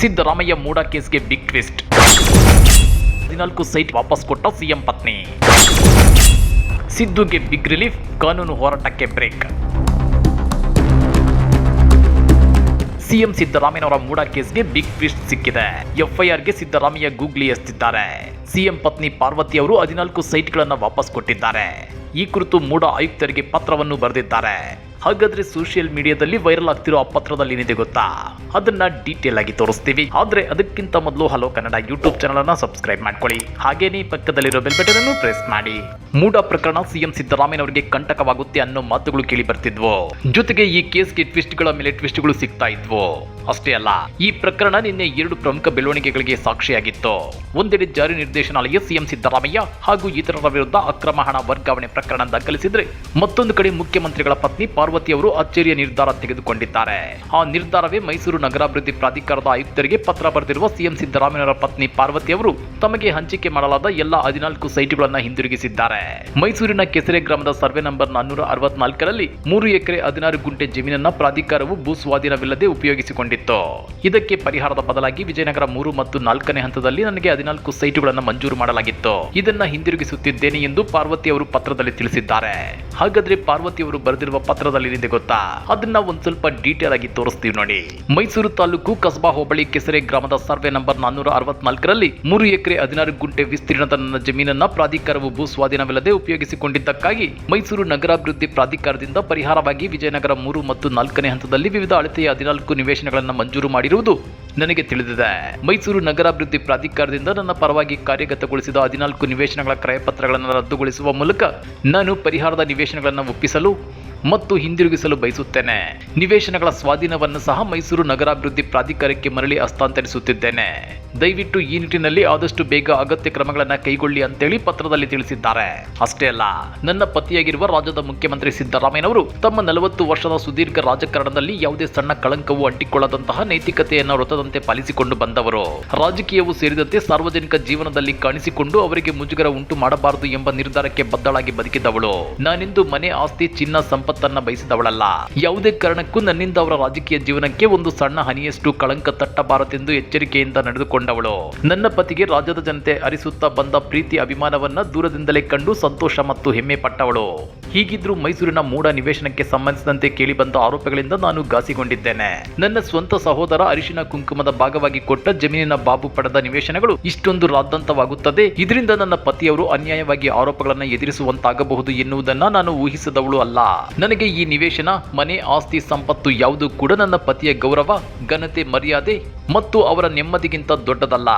ಸಿದ್ದರಾಮಯ್ಯ ಮೂಡ ಕೇಸ್ಗೆ big twist ಹದಿನಾಲ್ಕು site ವಾಪಸ್ ಕೊಟ್ಟ ಸಿಎಂ ಪತ್ನಿ. ಸಿದ್ದುಗೆ ಬಿಗ್ ರಿಲೀಫ್ ಕಾನೂನು ಹೋರಾಟಕ್ಕೆ ಬ್ರೇಕ್ ಸಿಎಂ ಸಿದ್ದರಾಮಯ್ಯನವರ ಮೂಡ ಕೇಸ್ಗೆ ಬಿಗ್ ಟ್ವಿಸ್ಟ್ ಸಿಕ್ಕಿದೆ. ಎಫ್ಐಆರ್ಗೆ ಸಿದ್ದರಾಮಯ್ಯ ಗೂಗ್ಲಿ ಎಸ್ತಿದ್ದಾರೆ. ಸಿಎಂ ಪತ್ನಿ ಪಾರ್ವತಿ ಅವರು ಹದಿನಾಲ್ಕು ಸೈಟ್ಗಳನ್ನು ವಾಪಸ್ ಕೊಟ್ಟಿದ್ದಾರೆ. ಈ ಕುರಿತು ಮೂಡ ಆಯುಕ್ತರಿಗೆ ಪತ್ರವನ್ನು ಬರೆದಿದ್ದಾರೆ. ಹಾಗಾದ್ರೆ ಸೋಷಿಯಲ್ ಮೀಡಿಯಾದಲ್ಲಿ ವೈರಲ್ ಆಗ್ತಿರೋ ಆ ಪತ್ರದಲ್ಲಿ ಏನಿದೆ ಗೊತ್ತಾ? ಅದನ್ನ ಡೀಟೇಲ್ ಆಗಿ ತೋರಿಸ್ತೀವಿ. ಆದ್ರೆ ಅದಕ್ಕಿಂತ ಮೊದಲು ಹಲೋ ಕನ್ನಡ ಯೂಟ್ಯೂಬ್ ಚಾನಲ್ ಅನ್ನ ಸಬ್ಸ್ಕ್ರೈಬ್ ಮಾಡ್ಕೊಳ್ಳಿ. ಹಾಗೇನೇ ಪಕ್ಕದಲ್ಲಿರೋ ಬೆಲ್ ಬಟನ್ ಅನ್ನು ಪ್ರೆಸ್ ಮಾಡಿ. ಮೂಡ ಪ್ರಕರಣ ಸಿಎಂ ಸಿದ್ದರಾಮಯ್ಯನವರಿಗೆ ಕಂಟಕವಾಗುತ್ತೆ ಅನ್ನೋ ಮಾತುಗಳು ಕೇಳಿ ಬರ್ತಿದ್ವು. ಜೊತೆಗೆ ಈ ಕೇಸ್ಗೆ ಟ್ವಿಸ್ಟ್ಗಳ ಮೇಲೆ ಟ್ವಿಸ್ಟ್ಗಳು ಸಿಗ್ತಾ ಇದ್ವು. ಅಷ್ಟೇ ಅಲ್ಲ, ಈ ಪ್ರಕರಣ ನಿನ್ನೆ ಎರಡು ಪ್ರಮುಖ ಬೆಳವಣಿಗೆಗಳಿಗೆ ಸಾಕ್ಷಿಯಾಗಿತ್ತು. ಒಂದೆಡೆ ಜಾರಿ ನಿರ್ದೇಶನಾಲಯ ಸಿಎಂ ಸಿದ್ದರಾಮಯ್ಯ ಹಾಗೂ ಇತರರ ವಿರುದ್ಧ ಅಕ್ರಮ ಹಣ ವರ್ಗಾವಣೆ ಪ್ರಕರಣ ದಾಖಲಿಸಿದ್ರೆ ಮತ್ತೊಂದು ಕಡೆ ಮುಖ್ಯಮಂತ್ರಿಗಳ ಪತ್ನಿ ಪಾರ್ವತಿ ಅವರು ಅಚ್ಚರಿಯ ನಿರ್ಧಾರ ತೆಗೆದುಕೊಂಡಿದ್ದಾರೆ. ಆ ನಿರ್ಧಾರವೇ ಮೈಸೂರು ನಗರಾಭಿವೃದ್ಧಿ ಪ್ರಾಧಿಕಾರದ ಆಯುಕ್ತರಿಗೆ ಪತ್ರ ಬರೆದಿರುವ ಸಿಎಂ ಸಿದ್ದರಾಮಯ್ಯರ ಪತ್ನಿ ಪಾರ್ವತಿ ಅವರು ತಮಗೆ ಹಂಚಿಕೆ ಮಾಡಲಾದ ಎಲ್ಲ ಹದಿನಾಲ್ಕು ಸೈಟ್ಗಳನ್ನು ಹಿಂದಿರುಗಿಸಿದ್ದಾರೆ. ಮೈಸೂರಿನ ಕೆಸರೆ ಗ್ರಾಮದ ಸರ್ವೆ ನಂಬರ್ ನಾನ್ನೂರ ಅರವತ್ನಾಲ್ಕರಲ್ಲಿ ಮೂರು ಎಕರೆ ಹದಿನಾರು ಗುಂಟೆ ಜಮೀನನ್ನ ಪ್ರಾಧಿಕಾರವು ಭೂ ಸ್ವಾಧೀನವಿಲ್ಲದೆ ಉಪಯೋಗಿಸಿಕೊಂಡಿತ್ತು. ಇದಕ್ಕೆ ಪರಿಹಾರದ ಬದಲಾಗಿ ವಿಜಯನಗರ ಮೂರು ಮತ್ತು ನಾಲ್ಕನೇ ಹಂತದಲ್ಲಿ ನನಗೆ ಹದಿನಾಲ್ಕು ಸೈಟ್ಗಳನ್ನು ಮಂಜೂರು ಮಾಡಲಾಗಿತ್ತು. ಇದನ್ನ ಹಿಂದಿರುಗಿಸುತ್ತಿದ್ದೇನೆ ಎಂದು ಪಾರ್ವತಿ ಅವರು ಪತ್ರದಲ್ಲಿ ತಿಳಿಸಿದ್ದಾರೆ. ಹಾಗಾದ್ರೆ ಪಾರ್ವತಿ ಅವರು ಬರೆದಿರುವ ಪತ್ರದಲ್ಲಿ ಏನಿದೆ ಗೊತ್ತಾ? ಅದನ್ನ ಒಂದ್ ಸ್ವಲ್ಪ ಡೀಟೇಲ್ ಆಗಿ ತೋರಿಸ್ತೀವಿ ನೋಡಿ. ಮೈಸೂರು ತಾಲೂಕು ಕಸಬಾ ಹೋಬಳಿ ಕೆಸರೆ ಗ್ರಾಮದ ಸರ್ವೆ ನಂಬರ್ ನಾನ್ನೂರ ಅರವತ್ನಾಲ್ಕರಲ್ಲಿ ಮೂರು ಎಕರೆ ಹದಿನಾರು ಗುಂಟೆ ವಿಸ್ತೀರ್ಣದ ನನ್ನ ಜಮೀನನ್ನ ಪ್ರಾಧಿಕಾರವು ಭೂ ಸ್ವಾಧೀನವಿಲ್ಲದೆ ಉಪಯೋಗಿಸಿಕೊಂಡಿದ್ದಕ್ಕಾಗಿ ಮೈಸೂರು ನಗರಾಭಿವೃದ್ಧಿ ಪ್ರಾಧಿಕಾರದಿಂದ ಪರಿಹಾರವಾಗಿ ವಿಜಯನಗರ ಮೂರು ಮತ್ತು ನಾಲ್ಕನೇ ಹಂತದಲ್ಲಿ ವಿವಿಧ ಅಳತೆಯ ಹದಿನಾಲ್ಕು ನಿವೇಶನಗಳನ್ನು ಮಂಜೂರು ಮಾಡಿರುವುದು ನನಗೆ ತಿಳಿದಿದೆ. ಮೈಸೂರು ನಗರಾಭಿವೃದ್ಧಿ ಪ್ರಾಧಿಕಾರದಿಂದ ನನ್ನ ಪರವಾಗಿ ಕಾರ್ಯಗತಗೊಳಿಸಿದ ಹದಿನಾಲ್ಕು ನಿವೇಶನಗಳ ಕ್ರಯಪತ್ರಗಳನ್ನು ರದ್ದುಗೊಳಿಸುವ ಮೂಲಕ ನಾನು ಪರಿಹಾರದ ನಿವೇಶನಗಳನ್ನು ಒಪ್ಪಿಸಲು ಮತ್ತು ಹಿಂದಿರುಗಿಸಲು ಬಯಸುತ್ತೇನೆ. ನಿವೇಶನಗಳ ಸ್ವಾಧೀನವನ್ನು ಸಹ ಮೈಸೂರು ನಗರಾಭಿವೃದ್ಧಿ ಪ್ರಾಧಿಕಾರಕ್ಕೆ ಮರಳಿ ಹಸ್ತಾಂತರಿಸುತ್ತಿದ್ದೇನೆ. ದಯವಿಟ್ಟು ಈ ನಿಟ್ಟಿನಲ್ಲಿ ಆದಷ್ಟು ಬೇಗ ಅಗತ್ಯ ಕ್ರಮಗಳನ್ನು ಕೈಗೊಳ್ಳಿ ಅಂತೇಳಿ ಪತ್ರದಲ್ಲಿ ತಿಳಿಸಿದ್ದಾರೆ. ಅಷ್ಟೇ ಅಲ್ಲ, ನನ್ನ ಪತಿಯಾಗಿರುವ ರಾಜ್ಯದ ಮುಖ್ಯಮಂತ್ರಿ ಸಿದ್ದರಾಮಯ್ಯನವರು ತಮ್ಮ ನಲವತ್ತು ವರ್ಷದ ಸುದೀರ್ಘ ರಾಜಕಾರಣದಲ್ಲಿ ಯಾವುದೇ ಸಣ್ಣ ಕಳಂಕವು ಅಂಟಿಕೊಳ್ಳದಂತಹ ನೈತಿಕತೆಯನ್ನು ವೃತ್ತದಂತೆ ಪಾಲಿಸಿಕೊಂಡು ಬಂದವರು. ರಾಜಕೀಯವು ಸೇರಿದಂತೆ ಸಾರ್ವಜನಿಕ ಜೀವನದಲ್ಲಿ ಕಾಣಿಸಿಕೊಂಡು ಅವರಿಗೆ ಮುಜುಗರ ಉಂಟು ಮಾಡಬಾರದು ಎಂಬ ನಿರ್ಧಾರಕ್ಕೆ ಬದ್ದಳಾಗಿ ಬದುಕಿದವಳು. ನಾನಿಂದು ಮನೆ ಆಸ್ತಿ ಚಿನ್ನ ಸಂಪತ್ತನ್ನ ಬಯಸಿದವಳಲ್ಲ. ಯಾವುದೇ ಕಾರಣಕ್ಕೂ ನನ್ನಿಂದ ಅವರ ರಾಜಕೀಯ ಜೀವನಕ್ಕೆ ಒಂದು ಸಣ್ಣ ಹನಿಯಷ್ಟು ಕಳಂಕ ತಟ್ಟಬಾರದೆಂದು ಎಚ್ಚರಿಕೆಯಿಂದ ನಡೆದುಕೊಂಡವಳು. ನನ್ನ ಪತಿಗೆ ರಾಜ್ಯದ ಜನತೆ ಅರಿಸುತ್ತಾ ಬಂದ ಪ್ರೀತಿ ಅಭಿಮಾನವನ್ನ ದೂರದಿಂದಲೇ ಕಂಡು ಸಂತೋಷ ಮತ್ತು ಹೆಮ್ಮೆ ಪಟ್ಟವಳು. ಹೀಗಿದ್ರೂ ಮೈಸೂರಿನ ಮೂಡ ನಿವೇಶನಕ್ಕೆ ಸಂಬಂಧಿಸಿದಂತೆ ಕೇಳಿಬಂದ ಆರೋಪಗಳಿಂದ ನಾನು ಘಾಸಿಗೊಂಡಿದ್ದೇನೆ. ನನ್ನ ಸ್ವಂತ ಸಹೋದರ ಅರಿಶಿನ ಕುಂಕುಮದ ಭಾಗವಾಗಿ ಕೊಟ್ಟ ಜಮೀನಿನ ಬಾಬು ಪಡೆದ ನಿವೇಶನಗಳು ಇಷ್ಟೊಂದು ರಾದ್ದಂತವಾಗುತ್ತದೆ ಇದರಿಂದ ನನ್ನ ಪತಿಯವರು ಅನ್ಯಾಯವಾಗಿ ಆರೋಪಗಳನ್ನು ಎದುರಿಸುವಂತಾಗಬಹುದು ಎನ್ನುವುದನ್ನ ನಾನು ಊಹಿಸಿದವಳು ಅಲ್ಲ. ನನಗೆ ಈ ನಿವೇಶನ ಮನೆ ಆಸ್ತಿ ಸಂಪತ್ತು ಯಾವುದು ಕೂಡ ನನ್ನ ಪತಿಯ ಗೌರವ ಘನತೆ ಮರ್ಯಾದೆ ಮತ್ತು ಅವರ ನೆಮ್ಮದಿಗಿಂತ ದೊಡ್ಡದಲ್ಲ.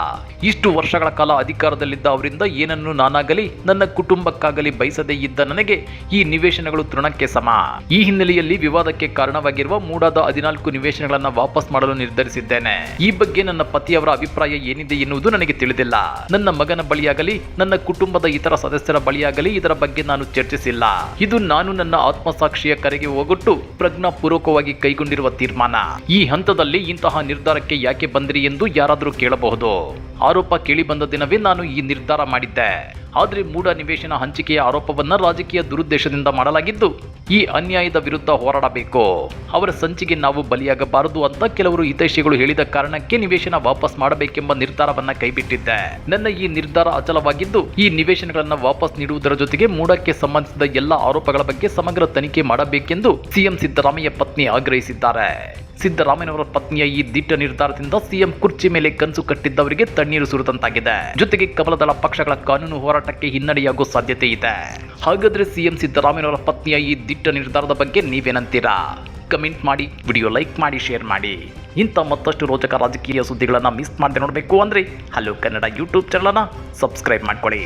ಇಷ್ಟು ವರ್ಷಗಳ ಕಾಲ ಅಧಿಕಾರದಲ್ಲಿದ್ದ ಅವರಿಂದ ಏನನ್ನು ನಾನಾಗಲಿ, ನನ್ನ ಕುಟುಂಬಕ್ಕಾಗಲಿ ಬಯಸದೇ ಇದ್ದ ನನಗೆ ಈ ನಿವೇಶನಗಳು ತೃಣಕ್ಕೆ ಸಮ. ಈ ಹಿನ್ನೆಲೆಯಲ್ಲಿ ವಿವಾದಕ್ಕೆ ಕಾರಣವಾಗಿರುವ ಮೂಡಾದ ಹದಿನಾಲ್ಕು ನಿವೇಶನಗಳನ್ನು ವಾಪಸ್ ಮಾಡಲು ನಿರ್ಧರಿಸಿದ್ದೇನೆ. ಈ ಬಗ್ಗೆ ನನ್ನ ಪತಿಯವರ ಅಭಿಪ್ರಾಯ ಏನಿದೆ ಎನ್ನುವುದು ನನಗೆ ತಿಳಿದಿಲ್ಲ. ನನ್ನ ಮಗನ ಬಳಿಯಾಗಲಿ, ನನ್ನ ಕುಟುಂಬದ ಇತರ ಸದಸ್ಯರ ಬಳಿಯಾಗಲಿ ಇದರ ಬಗ್ಗೆ ನಾನು ಚರ್ಚಿಸಿಲ್ಲ. ಇದು ನಾನು ನನ್ನ ಆತ್ಮಸಾಕ್ಷಿಯ ಕರೆಗೆ ಹೋಗೊಟ್ಟು ಪ್ರಜ್ಞಾಪೂರ್ವಕವಾಗಿ ಕೈಗೊಂಡಿರುವ ತೀರ್ಮಾನ. ಈ ಹಂತದಲ್ಲಿ ಇಂತಹ ನಿರ್ಧಾರಕ್ಕೆ ಯಾಕೆ ಬಂದಿರಿ ಎಂದು ಯಾರಾದರೂ ಕೇಳಬಹುದು. ಆರೋಪ ಕೇಳಿ ಬಂದ ದಿನವೇ ನಾನು ಈ ನಿರ್ಧಾರ ಮಾಡಿದ್ದೆ. ಆದರೆ ಮೂಢ ನಿವೇಶನ ಹಂಚಿಕೆಯ ಆರೋಪವನ್ನ ರಾಜಕೀಯ ದುರುದ್ದೇಶದಿಂದ ಮಾಡಲಾಗಿದ್ದು, ಈ ಅನ್ಯಾಯದ ವಿರುದ್ಧ ಹೋರಾಡಬೇಕು. ಅವರ ಸಂಚಿಗೆ ನಾವು ಬಲಿಯಾಗಬಾರದು ಅಂತ ಕೆಲವರು ಹಿತೈಷಿಗಳು ಹೇಳಿದ ಕಾರಣಕ್ಕೆ ನಿವೇಶನ ವಾಪಸ್ ಮಾಡಬೇಕೆಂಬ ನಿರ್ಧಾರವನ್ನ ಕೈಬಿಟ್ಟಿದ್ದೆ. ನನ್ನ ಈ ನಿರ್ಧಾರ ಅಚಲವಾಗಿದ್ದು, ಈ ನಿವೇಶನಗಳನ್ನು ವಾಪಸ್ ನೀಡುವುದರ ಜೊತೆಗೆ ಮೂಡಕ್ಕೆ ಸಂಬಂಧಿಸಿದ ಎಲ್ಲ ಆರೋಪಗಳ ಬಗ್ಗೆ ಸಮಗ್ರ ತನಿಖೆ ಮಾಡಬೇಕೆಂದು ಸಿಎಂ ಸಿದ್ದರಾಮಯ್ಯ ಪತ್ನಿ ಆಗ್ರಹಿಸಿದ್ದಾರೆ. ಸಿದ್ದರಾಮಯ್ಯನವರ ಪತ್ನಿಯ ಈ ದಿಟ್ಟ ನಿರ್ಧಾರದಿಂದ ಸಿಎಂ ಕುರ್ಚಿ ಮೇಲೆ ಕನಸು ಕಟ್ಟಿದ್ದವರಿಗೆ ತಣ್ಣೀರು ಸುರಿದಂತಾಗಿದೆ. ಜೊತೆಗೆ ಕಮಲದಳ ಪಕ್ಷಗಳ ಕಾನೂನು ಹೋರಾಟಕ್ಕೆ ಹಿನ್ನಡೆಯಾಗುವ ಸಾಧ್ಯತೆ ಇದೆ. ಹಾಗಾದ್ರೆ ಸಿಎಂ ಸಿದ್ದರಾಮಯ್ಯನವರ ಪತ್ನಿಯ ಈ ದಿಟ್ಟ ನಿರ್ಧಾರದ ಬಗ್ಗೆ ನೀವೇನಂತೀರಾ? ಕಮೆಂಟ್ ಮಾಡಿ, ವಿಡಿಯೋ ಲೈಕ್ ಮಾಡಿ, ಶೇರ್ ಮಾಡಿ. ಇಂಥ ಮತ್ತಷ್ಟು ರೋಚಕ ರಾಜಕೀಯ ಸುದ್ದಿಗಳನ್ನು ಮಿಸ್ ಮಾಡದೆ ನೋಡಬೇಕು ಅಂದರೆ ಹಲೋ ಕನ್ನಡ ಯೂಟ್ಯೂಬ್ ಚಾನಲನ್ನು ಸಬ್ಸ್ಕ್ರೈಬ್ ಮಾಡ್ಕೊಳ್ಳಿ.